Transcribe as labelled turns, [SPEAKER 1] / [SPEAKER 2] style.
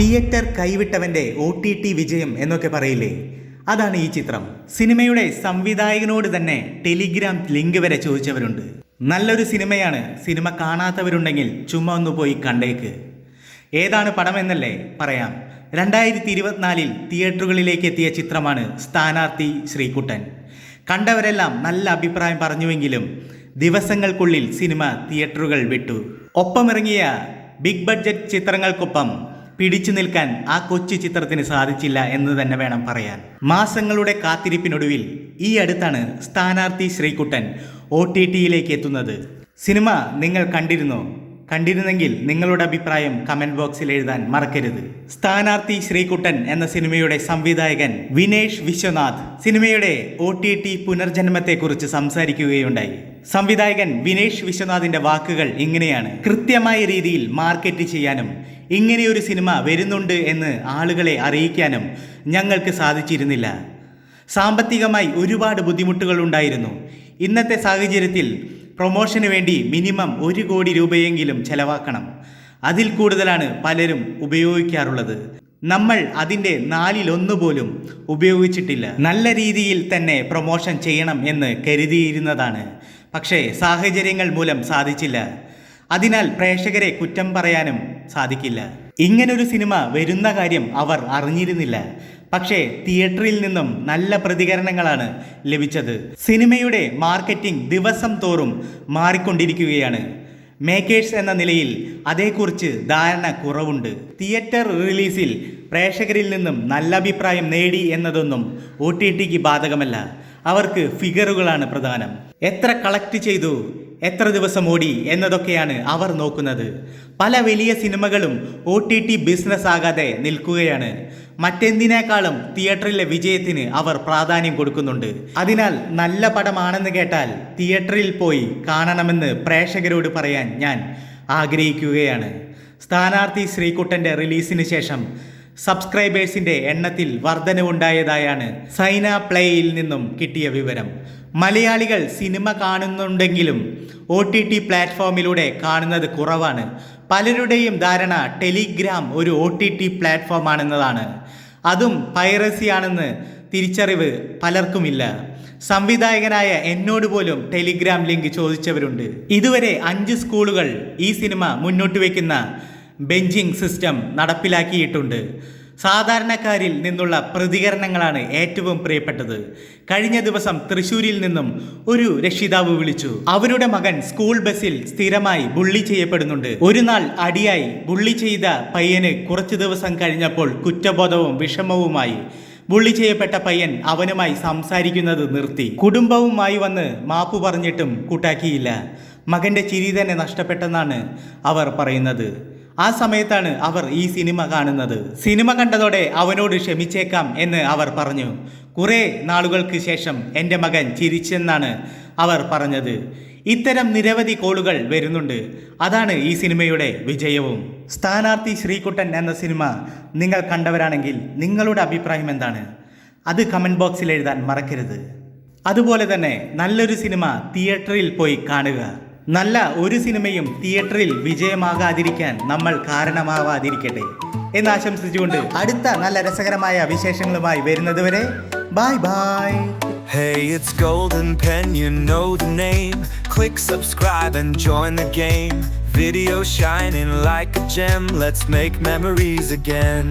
[SPEAKER 1] Theatre കൈവിട്ടവന്റെ O T T വിജയം എന്നൊക്കെ പറയില്ലേ? അതാണ് ഈ ചിത്രം. സിനിമയുടെ സംവിധായകനോട് തന്നെ ടെലിഗ്രാം ലിങ്ക് വരെ ചോദിച്ചവരുണ്ട്. നല്ലൊരു സിനിമയാണ് സിനിമ കാണാത്തവരുണ്ടെങ്കിൽ ചുമ്മാ ഒന്ന് പോയി കണ്ടേക്ക്. ഏതാണ് പടം എന്നല്ലേ പറയാം. രണ്ടായിരത്തി ഇരുപത്തിനാലിൽ തിയേറ്ററുകളിലേക്ക് എത്തിയ ചിത്രമാണ് സ്ഥാനാർത്ഥി ശ്രീകുട്ടൻ. കണ്ടവരെല്ലാം നല്ല അഭിപ്രായം പറഞ്ഞുവെങ്കിലും ദിവസങ്ങൾക്കുള്ളിൽ സിനിമ തിയേറ്ററുകൾ വിട്ടു. ഒപ്പമിറങ്ങിയ ബിഗ് ബഡ്ജറ്റ് ചിത്രങ്ങൾക്കൊപ്പം പിടിച്ചു നിൽക്കാൻ ആ കൊച്ചു ചിത്രത്തിന് സാധിച്ചില്ല എന്ന് തന്നെ വേണം പറയാൻ. മാസങ്ങളുടെ കാത്തിരിപ്പിനൊടുവിൽ ഈ അടുത്താണ് സ്ഥാനാർത്ഥി ശ്രീകുട്ടൻ ഒ ടി ടിയിലേക്ക് എത്തുന്നത്. സിനിമ നിങ്ങൾ കണ്ടിരുന്നോ? കണ്ടിരുന്നെങ്കിൽ നിങ്ങളുടെ അഭിപ്രായം കമന്റ് ബോക്സിൽ എഴുതാൻ മറക്കരുത്. സ്ഥാനാർത്ഥി ശ്രീകുട്ടൻ എന്ന സിനിമയുടെ സംവിധായകൻ വിനേഷ് വിശ്വനാഥ് സിനിമയുടെ ഒ ടി ടി പുനർജന്മത്തെക്കുറിച്ച് സംസാരിക്കുകയുണ്ടായി. സംവിധായകൻ വിനേഷ് വിശ്വനാഥിന്റെ വാക്കുകൾ ഇങ്ങനെയാണ്. കൃത്യമായ രീതിയിൽ മാർക്കറ്റ് ചെയ്യാനും ഇങ്ങനെയൊരു സിനിമ വരുന്നുണ്ട് എന്ന് ആളുകളെ അറിയിക്കാനും ഞങ്ങൾക്ക് സാധിച്ചിരുന്നില്ല. സാമ്പത്തികമായി ഒരുപാട് ബുദ്ധിമുട്ടുകൾ ഉണ്ടായിരുന്നു. ഇന്നത്തെ സാഹചര്യത്തിൽ പ്രൊമോഷന് വേണ്ടി മിനിമം ഒരു കോടി രൂപയെങ്കിലും ചെലവാക്കണം. അതിൽ കൂടുതലാണ് പലരും ഉപയോഗിക്കാറുള്ളത്. നമ്മൾ അതിന്റെ നാലിലൊന്നു പോലും ഉപയോഗിച്ചിട്ടില്ല. നല്ല രീതിയിൽ തന്നെ പ്രൊമോഷൻ ചെയ്യണം എന്ന് കരുതിയിരുന്നതാണ്. പക്ഷേ സാഹചര്യങ്ങൾ മൂലം സാധിച്ചില്ല. അതിനാൽ പ്രേക്ഷകരെ കുറ്റം പറയാനും സാധിക്കില്ല. ഇങ്ങനൊരു സിനിമ വരുന്ന കാര്യം അവർ അറിഞ്ഞിരുന്നില്ല. പക്ഷേ തിയേറ്ററിൽ നിന്നും നല്ല പ്രതികരണങ്ങളാണ് ലഭിച്ചത്. സിനിമയുടെ മാർക്കറ്റിംഗ് ദിവസം തോറും മാറിക്കൊണ്ടിരിക്കുകയാണ്. മേക്കേഴ്സ് എന്ന നിലയിൽ അതേക്കുറിച്ച് ധാരണ കുറവുണ്ട്. തിയേറ്റർ റിലീസിൽ പ്രേക്ഷകരിൽ നിന്നും നല്ല അഭിപ്രായം നേടി എന്നതൊന്നും ഒ ടി ടിക്ക് ബാധകമല്ല. അവർക്ക് ഫിഗറുകളാണ് പ്രധാനം. എത്ര കളക്ട് ചെയ്തു എത്ര ദിവസം ഓടി എന്നതൊക്കെയാണ് അവർ നോക്കുന്നത്. പല വലിയ സിനിമകളും ഒ ടി ടി ബിസിനസ് ആകാതെ നിൽക്കുകയാണ്. മറ്റെന്തിനേക്കാളും തിയേറ്ററിലെ വിജയത്തിന് അവർ പ്രാധാന്യം കൊടുക്കുന്നുണ്ട്. അതിനാൽ നല്ല പടമാണെന്ന് കേട്ടാൽ തിയേറ്ററിൽ പോയി കാണണമെന്ന് പ്രേക്ഷകരോട് പറയാൻ ഞാൻ ആഗ്രഹിക്കുകയാണ്. സ്ഥാനാർത്ഥി ശ്രീകുട്ടന്റെ റിലീസിന് ശേഷം സബ്സ്ക്രൈബേഴ്സിന്റെ എണ്ണത്തിൽ വർധനവുണ്ടായതായാണ് സൈന പ്ലേയിൽ നിന്നും കിട്ടിയ വിവരം. മലയാളികൾ സിനിമ കാണുന്നുണ്ടെങ്കിലും ഒ ടി ടി പ്ലാറ്റ്ഫോമിലൂടെ കാണുന്നത് കുറവാണ്. പലരുടെയും ധാരണ ടെലിഗ്രാം ഒരു ഒ ടി ടി പ്ലാറ്റ്ഫോമാണെന്നതാണ്. അതും പൈറസിയാണെന്ന് തിരിച്ചറിവ് പലർക്കുമില്ല. സംവിധായകനായ എന്നോട് പോലും ടെലിഗ്രാം ലിങ്ക് ചോദിച്ചവരുണ്ട്. ഇതുവരെ അഞ്ച് സ്കൂളുകൾ ഈ സിനിമ മുന്നോട്ട് വയ്ക്കുന്ന ബെഞ്ചിങ് സിസ്റ്റം നടപ്പിലാക്കിയിട്ടുണ്ട്. സാധാരണക്കാരിൽ നിന്നുള്ള പ്രതികരണങ്ങളാണ് ഏറ്റവും പ്രിയപ്പെട്ടത്. കഴിഞ്ഞ ദിവസം തൃശൂരിൽ നിന്നും ഒരു രക്ഷിതാവ് വിളിച്ചു. അവരുടെ മകൻ സ്കൂൾ ബസ്സിൽ സ്ഥിരമായി ബുള്ളി ചെയ്യപ്പെടുന്നുണ്ട്. ഒരു നാൾ അടിയായി ബുള്ളി ചെയ്ത പയ്യന് കുറച്ചു ദിവസം കഴിഞ്ഞപ്പോൾ കുറ്റബോധവും വിഷമവുമായി ബുള്ളി ചെയ്യപ്പെട്ട പയ്യൻ അവനുമായി സംസാരിക്കുന്നത് നിർത്തി. കുടുംബവുമായി വന്ന് മാപ്പു പറഞ്ഞിട്ടും കൂട്ടാക്കിയില്ല. മകന്റെ ചിരി തന്നെ നഷ്ടപ്പെട്ടെന്നാണ് അവർ പറയുന്നത്. ആ സമയത്താണ് അവർ ഈ സിനിമ കാണുന്നത്. സിനിമ കണ്ടതോടെ അവനോട് ക്ഷമിച്ചേക്കാം എന്ന് അവർ പറഞ്ഞു. കുറേ നാളുകൾക്ക് ശേഷം എന്റെ മകൻ ചിരിച്ചെന്നാണ് അവർ പറഞ്ഞത്. ഇത്തരം നിരവധി കോളുകൾ വരുന്നുണ്ട്. അതാണ് ഈ സിനിമയുടെ വിജയവും. സ്ഥാനാർത്ഥി ശ്രീകുട്ടൻ എന്ന സിനിമ നിങ്ങൾ കണ്ടവരാണെങ്കിൽ നിങ്ങളുടെ അഭിപ്രായം എന്താണ്? അത് കമന്റ് ബോക്സിൽ എഴുതാൻ മറക്കരുത്. അതുപോലെ തന്നെ നല്ലൊരു സിനിമ തിയേറ്ററിൽ പോയി കാണുക. നല്ല ഒരു സിനിമയും തിയേറ്ററിൽ വിജയമാകാതിരിക്കാൻ നമ്മൾ കാരണമാവാതിരിക്കട്ടെ എന്ന് ആശംസിച്ചുകൊണ്ട് അടുത്ത നല്ല രസകരമായ വിശേഷങ്ങളുമായി വരുന്നതുവരെ bye bye
[SPEAKER 2] Hey, it's Golden Pen, you know the name. Click subscribe and join the game. Video shining like a gem, let's make memories again.